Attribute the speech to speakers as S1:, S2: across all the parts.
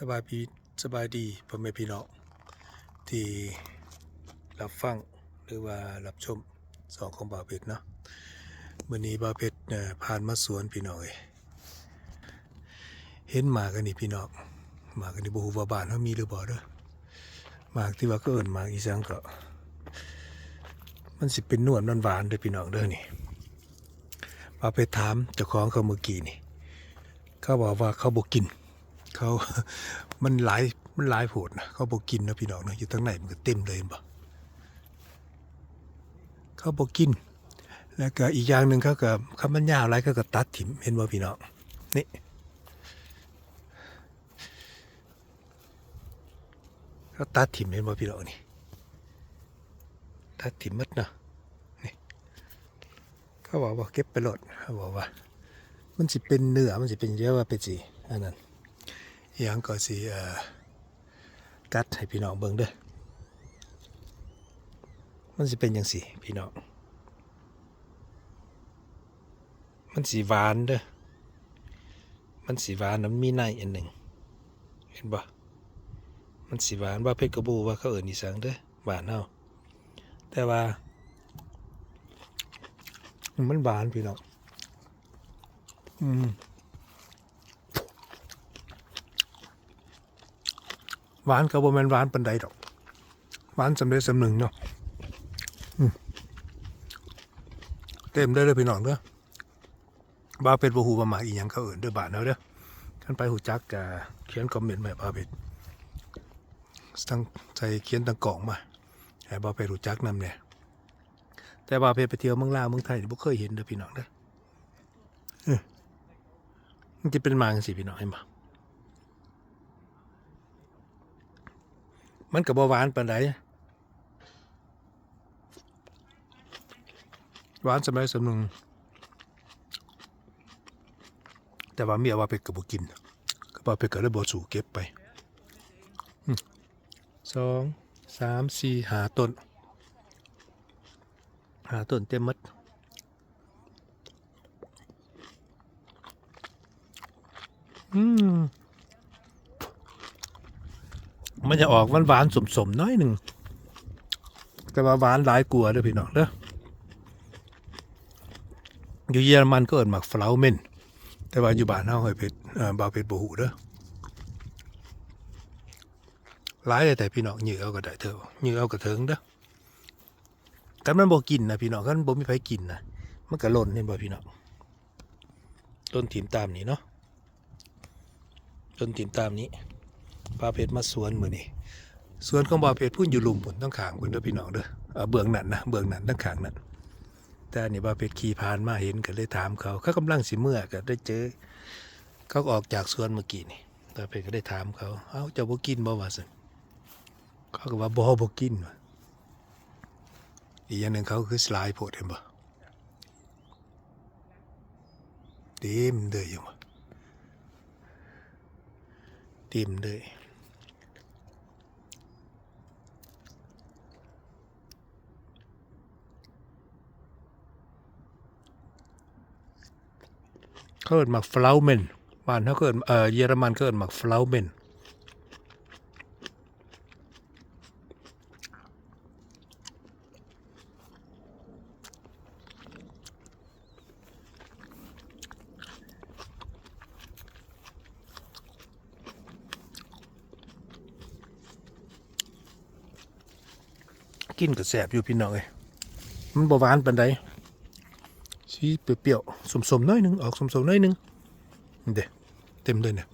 S1: สบายพีสบายดีพ่อแม่พี่น้องที่รับฟังหรือว่ารับชมสองของบ่าวเพชรเนาะวันนี้บ่าวเพชรผ่านมาสวนพี่น้องเห็นหมากันนี่พี่น้องหมากันนี่บ่ฮู้ว่าบ้านเฮามีหรือบ่เด้อหมากที่ว่าก็เอิ้นหมากอีสังก็ มันสิเป็นนวลมันหวานเด้อพี่น้องเด้อนี่บ่าวเพชรถามเจ้าของเขาเมื่อกี้นี่ เขาบอกว่าเขาบอกกิน เขามันหลายมันหลายโผดนะเขาบอกกินนะพี่น้องนะอยู่ทั้งในมันก็เต็มเลยเห็นปะเขาบอกกิน แล้วก็อีกอย่างหนึ่งเขาก็คำมันยาวอะไรเขาก็ตัดถิ่มเห็นว่พี่น้องนี่เขาตัดถิ่มเห็นว่พี่น้องนี่ตัดถิ่มมัดเนาะนี่เขาบอกว่าเก็บไปโหลดเขาบอกว่า มันสิเป็นเนื้อมันสิเป็นเยอะว่าเป็นสิอันนั้น อหยังก็สิเอ่อกัดให้พี่น้องเบิ่งเด้อมันสิเป็นจังสิพี่น้องมันสีหวานเด้อมันสีหวานน้ำมีในอันหนึ่งเห็นบ่มันสีหวานว่าเพชรกระบูว่าเขาเอิ้นอีสังเด้อหวานเฮาแต่ว่า มันหวานพี่น้องอืม หวานก็บ่แม่นหวานปานใดดอก หวานสำเร็จสำหนึ่งเนาะเต็มได้เลยพี่น้องเด้อบาเป็ดบ่ฮู้ว่าหมาอีหยังเขาเอิ้นเด้อบานเฮาเด้อคันไปฮู้จักก็เขียนคอมเมนต์มาให้บ้าเป็ดตั้งใจเขียนตั้งกล่องมาให้บาเป็ดรู้จักนำเนี่ยแต่บาเป็ดไปเที่ยวเมืองลาวเมืองไทยนี่บ่เคยเห็นเด้อพี่น้องเด้อมันจะเป็นมาจังสิพี่น้องเห็นป มันกับบหวานปานใดหวานสมัยสำนึงแต่ว่าเมียว่าเป็ดกับบกินก็บ่าเป็ดก็เลยบ่สู่เก็บไปสองสามสี่หาต้น หาต้นเต็มมัดอืม มันจะออกหวานหวานๆสมๆน้อยหนึ่งแต่ว่าหวานหลายกลัวเด้อพี่น้องเด้ออยู่เยอรมันก็เอิ้นหมักฟลาวเมนแต่ว่าอยู่บ้านเฮาให้เผ็ดเอ่อบาวเผ็ดบ่ฮู้เด้อหลายเลยแต่พี่น้องยือเอาก็ได้เถอะยือเอาก็เถิงเด้อกันมันบ่กินนะพี่น้องกันบ่มีไผกินนะมันก็ล่นเห็นบ่พี่น้องต้นถิ่มตามนี้เนาะจนติมตามนี้ ปลาเพชรมาสวนมือนี่สวนของปลาเพชรพุ่นอยู่หลุมพุ่นต้องขางพุ่นด้อพี่น้องเด้อเอ่อเบื้องนั้นนะเบื้องนั้นต้องขางนั้นแต่นี่ปลาเพชรขี่ผ่านมาเห็นก็เลยถามเขาเขากำลังสิเมื่อก็ได้เจอ เขาออกจากสวนเมื่อกี้นี่ปลาเพชรก็ได้ถามเขาเอ้าเจ้าบ่กินบ่วะสิเขาก็ว่าบ่บ่กินวะอีกอย่างหนึ่งเขาคือสลายโพดเห็นบ่เต็มเด้ออยู่ เต็มเลยเขาเอิดหมักฟลาวเมนบ้านเขาเกิดเอ่อเยอรมันเขาเอินหมักฟลาวเมน กินก็แสบอยู่พี่น้องเอ้ยมันบหวานปานใดสีเปรี้ยวๆสมๆน้อยหนึงออกสมๆน้อยหนึงเด้เต็มเลยเนี่ย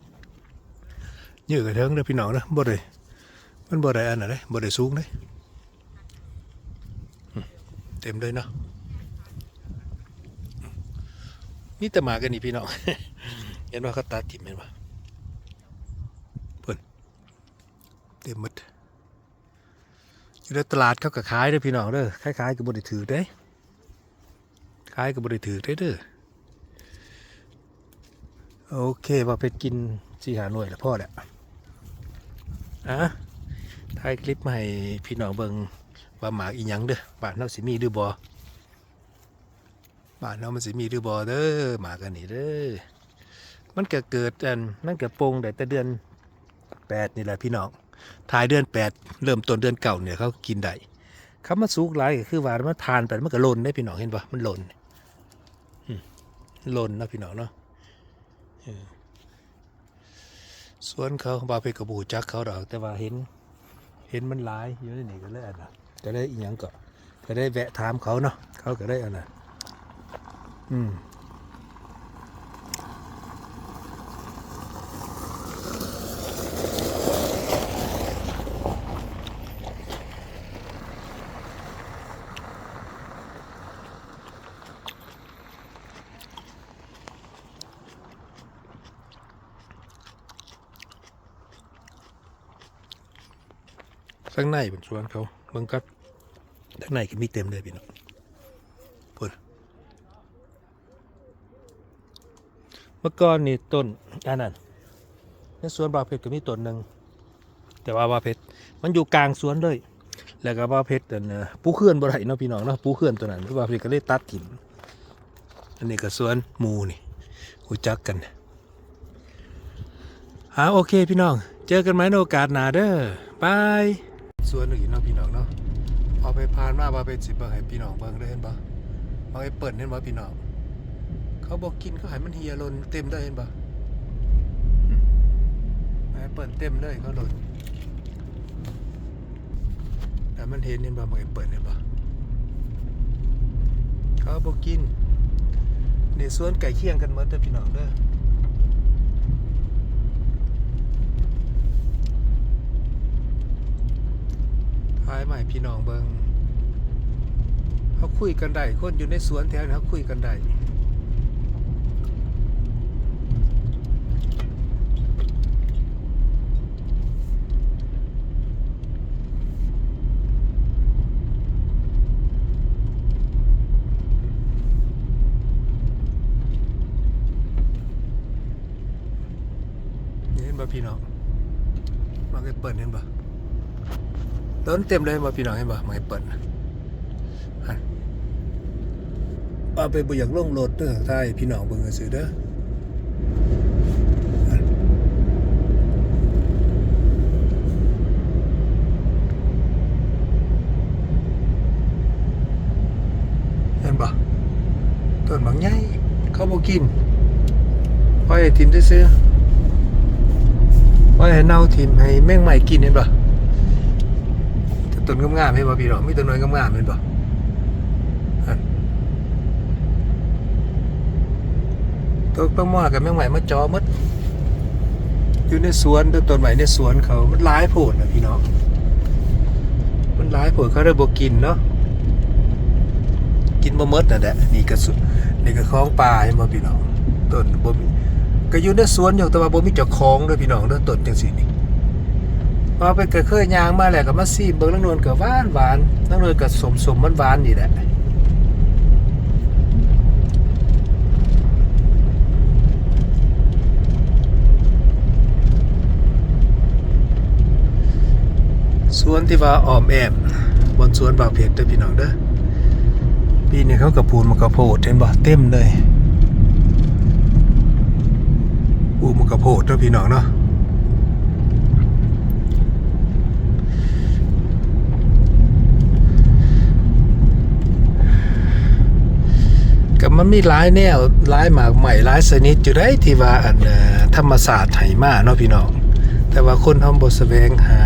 S1: เยอะกระเทิงเด้อพี่น้องนะบ่ได้มันบ่ได้อันน่ะเด้บ่ได้สูงเด้อืมเต็มเลยเนาะนี่แต่หมากันนี่พี่น้องเห็นว่าเขาตัดถิ่มเห็นปะเพิ่นเต็มหมด อยู่ในตลาดเขาก็ขายเด้อพี่น้องเด้อขายขายกับบริถือเด้ขายกับบริถือเด้อเด้อโอเคว่าเพชรกินสี่หาหน่วยแล้วพ่อแหละอะถ่ายคลิปมาให้พี่น้องเบิ่งว่าหมากอีหยังเด้อบ้านเราสิมีหรือบ่บ้านเรามันสิมีหรือบ่เด้อหมากันนี้เด้อมันก็เกิดอันมันก็ปงได้แต่เดือนแปดนี่แหละพี่น้อง ท้ายเดือนแปดเริ่มต้นเดือนเก่าเนี่ยเขากินได้คำว่าสุกหลายก็คือว่ามันทานไปมันก็หล่นได้พี่น้องเห็นปะมันหล่นหล่นนะพี่น้องเนาะส่วนเขาบาเพกระบูจักเขาดอกแต่ว่าเห็น เห็นมันหลายอยู่ในนี่ก็เลยอันน่ะก็ได้อีหยังก็ก็ได้แวะถามเขาเนาะเขาก็ได้อันน่ะอืม ข้างในเป็นสวนเขาเบิ่งครับข้างในก็มีเต็มเลยพี่น้องพูดเมื่อก่อนนี่ต้นอันนั้นในสวนบาวเพชรก็มีต้นหนึ่งแต่ว่าบาวเพชรมันอยู่กลางสวนเลยแล้วก็บาวเพชรนั่นน่ะปูเขื่อนบ่ได้เนาะพี่น้องเนาะปูเขื่อนตัวนั้นบาวเพชรก็เลยตัดถิ่นอันนี้ก็สวนหมูนี่รู้จักกันหาโอเคพี่น้อง เจอกันไหมในโอกาสหน้าเด้อบาย สวนอื่นเนาะพี่น้องเนาะเอไปพานมาว่าไปสิเบิ่งให้พี่น้องเบิ่งได้เห็นบ่เอาไปเปิดเห็นบ่พี่น้องเขาบอกกินเขาให้มันเฮียลนเต็มได้เห็นบ่ให้เปิดเต็มเลยเขาลนแต่มันเห็นเห็นบ่มันเปิดเห็นบ่เขาบอกกินนี่สวนไก่เคียงกันหมดเด้อพี่น้องเด้อายใหม่พี่น้องเบิงเขาคุยกันได้คนอยู่ในสวนแถวนี้เขาคุยกันได้เห็นบ่พี่น้องมาเคยเปิดเห็นบ่ ต้นเต็มเลยมาพี่น้องเห็นบ่ไม่เปิดนะอันเอาไปบ่อยากลงรถเด้อถ้าให้พี่น้องเบิ่งซื่อเด้อเห็นบ่ต้นบางใหญ่เขาบ่กินปล่อยให้ทิ่มซื่อๆปล่อยให้เน่าทิ่มให้แมงใหม่กินเห็นบ่ ต้นงามๆเห็นบ่พี่น้องมีต้นน้อยงามๆเห็นบ่อันต้นต้นมอกับแมงใหม่มาจอหมดอยู่ในสวนต้นใหม่ในสวนเขา มันหลายโพดนะพี่น้อง มันหลายโพดเขาได้บ่กินเนาะ กินบ่มดนั่นแหละนี่ก็สุนี่ก็ของป่าเห็นบ่พี่น้องต้นบ่มีก็อยู่ในสวนอยู่แต่ว่าบ่มีเจ้าของด้อพี่น้องเด้อต้นจังซี่นี่ พอไปเกิดเคยยางมาแหล้วก็มาซีมเบิ่งนังนวลก็หวานหวานนังนวลก็สมสมหวานหวานนี่แหละสวนที่ว่าอ้อมแอมบนสวนบาวเพชรเด้อพี่น้องเด้อปีนี้เขากระปูนมันกระโพดเห็นบ่เต็มเลยปูมันกระโพดเด้อพี่น้องเนาะ มันมีหลายแนวหลายหมากใหม่หลายชนิดอยู่ได้ที่ว่าอันธรรมศาสตร์ไหมาเนาะพี่น้องแต่ว่าคนทำบทแสวงหา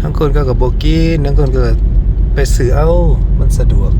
S1: ทั้งคนก็กับโบกี้ทั้งคนก็ไปซื้อเอามันสะดวก